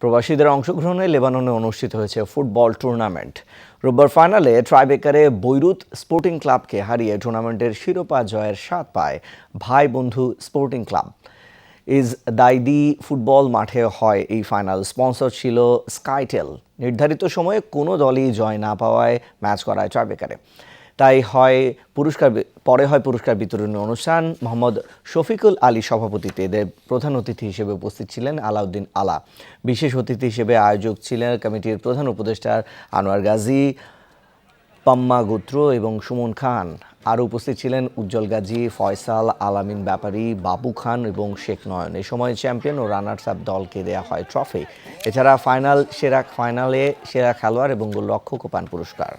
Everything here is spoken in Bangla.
প্রবাসীদের অংশগ্রহণে লেবাননে অনুষ্ঠিত হয়েছে ফুটবল টুর্নামেন্ট। রোববার ফাইনালে ট্রাইবেকারে বৈরুত স্পোর্টিং ক্লাবকে হারিয়ে টুর্নামেন্টের শিরোপা জয়ের স্বাদ পায় ভাই বন্ধু স্পোর্টিং ক্লাব। ইজ দাইদি ফুটবল মাঠে হয় এই ফাইনাল। স্পন্সর ছিল স্কাইটেল। নির্ধারিত সময়ে কোনো দলই জয় না পাওয়ায় ম্যাচ করায় ট্রাইবেকারে। তাই হয় পুরস্কার পরে হয় পুরস্কার বিতরণী অনুষ্ঠান। মোহাম্মদ শফিকুল আলী সভাপতিতে এদের প্রধান অতিথি হিসেবে উপস্থিত ছিলেন আলাউদ্দিন আলা। বিশেষ অতিথি হিসেবে আয়োজক ছিলেন কমিটির প্রধান উপদেষ্টার আনোয়ার গাজী, পাম্মা গোত্র এবং সুমন খান। আরও উপস্থিত ছিলেন উজ্জ্বল গাজী, ফয়সাল আলামিন ব্যাপারী, বাবু খান এবং শেখ নয়ন। এ সময় চ্যাম্পিয়ন ও রানার্স আপ দলকে দেয়া হয় ট্রফি। এছাড়া ফাইনাল, সেরা ফাইনালে সেরা খেলোয়াড় এবং গোলরক্ষকও পান পুরস্কার।